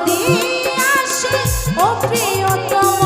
যদি আসে ও প্রিয়তম